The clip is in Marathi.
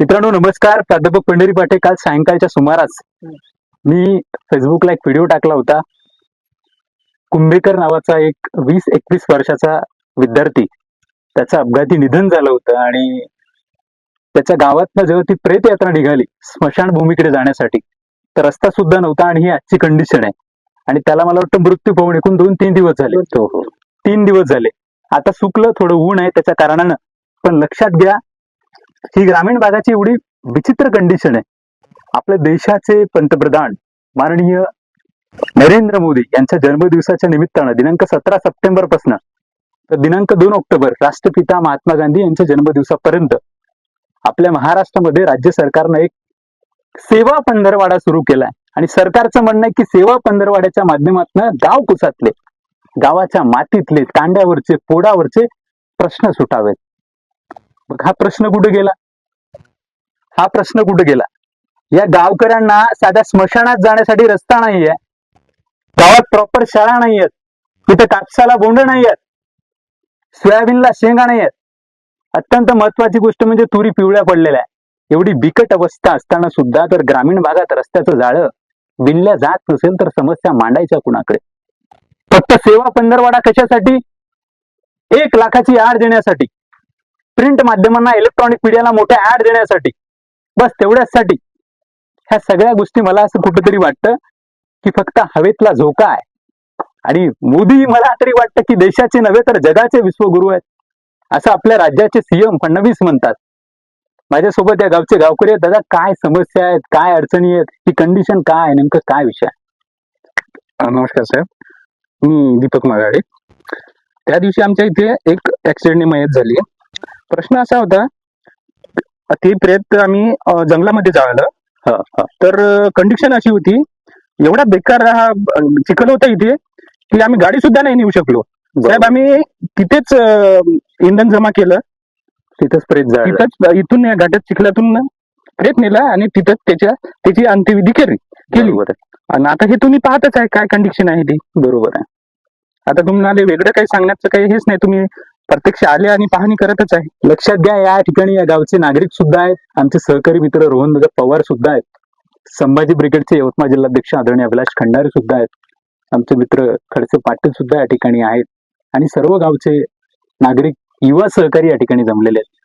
मित्रांनो नमस्कार. प्राध्यापक पंढरी पाटे काल सायंकाळच्या सुमारास मी फेसबुकला एक व्हिडिओ टाकला होता. कुंभेकर नावाचा एक वीस एकवीस वर्षाचा विद्यार्थी. त्याचं अपघाती निधन झालं होतं आणि त्याच्या गावातनं जेव्हा ती प्रेत यात्रा निघाली स्मशानभूमीकडे जाण्यासाठी तर रस्ता सुद्धा नव्हता आणि ही आजची कंडिशन आहे. आणि त्याला मला वाटतं मृत्यू पाहून एकूण दोन तीन दिवस झाले. तीन दिवस झाले. आता सुकलं थोडं ऊन आहे त्याच्या कारणानं. पण लक्षात घ्या ही ग्रामीण भागाची एवढी विचित्र कंडिशन आहे. आपल्या देशाचे पंतप्रधान माननीय नरेंद्र मोदी यांच्या जन्मदिवसाच्या निमित्तानं दिनांक सतरा सप्टेंबरपासून तर दिनांक दोन ऑक्टोबर राष्ट्रपिता महात्मा गांधी यांच्या जन्मदिवसापर्यंत आपल्या महाराष्ट्रामध्ये राज्य सरकारनं एक सेवा पंधरवाडा सुरू केलाय. आणि सरकारचं म्हणणं आहे की सेवा पंधरवाड्याच्या माध्यमातून गाव कुसातले गावाच्या मातीतले कांड्यावरचे पोडावरचे प्रश्न सुटावेत. मग हा प्रश्न कुठे गेला? हा प्रश्न कुठे गेला? या गावकऱ्यांना साध्या स्मशानात जाण्यासाठी रस्ता नाहीये. गावात प्रॉपर शाळा नाहीयेत. तिथे कापसाला बोंड नाही आहेत सोयाबीनला शेंगा नाही आहेत अत्यंत महत्वाची गोष्ट म्हणजे तुरी पिवळ्या पडलेल्या आहे एवढी बिकट अवस्था असताना सुद्धा तर ग्रामीण भागात रस्त्याचं जाळं विणल्या जात नसेल तर समस्या मांडायच्या कुणाकडे? फक्त सेवा पंधरवाडा कशासाठी? एक लाखाची आड देण्यासाठी. प्रिंट माध्यमांना इलेक्ट्रॉनिक मीडियाला मोठ्या ऍड देण्यासाठी बस तेवढ्याचसाठी ह्या सगळ्या गोष्टी मला असं कुठंतरी वाटतं की फक्त हवेतला झोका आहे. आणि मोदी मला तरी वाटतं की देशाचे नव्हे तर जगाचे विश्वगुरु आहेत. असं आपल्या राज्याचे सीएम फडणवीस म्हणतात. माझ्यासोबत या गावचे गावकरी आहेत. दादा काय समस्या आहेत? काय अडचणी आहेत? ही कंडिशन काय आहे? नेमकं काय विषय नमस्कार साहेब. मी दीपक मागाडे त्या दिवशी आमच्या इथे एक ऍक्सिडेंटने मयत झाली प्रश्न असा होता ती प्रेत आम्ही जंगलामध्ये जाळलं. तर कंडिशन अशी होती एवढा बेकार हा चिखल होता इथे की आम्ही गाडी सुद्धा नाही नेऊ शकलो. साहेब आम्ही तिथेच इंधन जमा केलं. तिथंच प्रेत तिथंच इथून या घाटात चिखलातून प्रेत नेला आणि तिथंच त्याच्या त्याची अंत्यविधी केली केली. आणि आता हे तुम्ही पाहतच आहे काय कंडिशन आहे ती. बरोबर आहे. आता तुम्हाला वेगळं काही सांगण्याचं काही हेच नाही तुम्ही प्रत्यक्ष आले आणि पाहणी करतच आहे. लक्षात घ्या या ठिकाणी या गावचे नागरिक सुद्धा आहेत. आमचे सहकारी मित्र रोहन नगर पवार सुद्धा आहेत. संभाजी ब्रिगेडचे यवतमाळ जिल्हाध्यक्ष आदरणीय अभिलाष खंडारे सुद्धा आहेत. आमचे मित्र खडसे पाटील सुद्धा या ठिकाणी आहेत. आणि सर्व गावचे नागरिक युवा सहकारी या ठिकाणी जमलेले आहेत.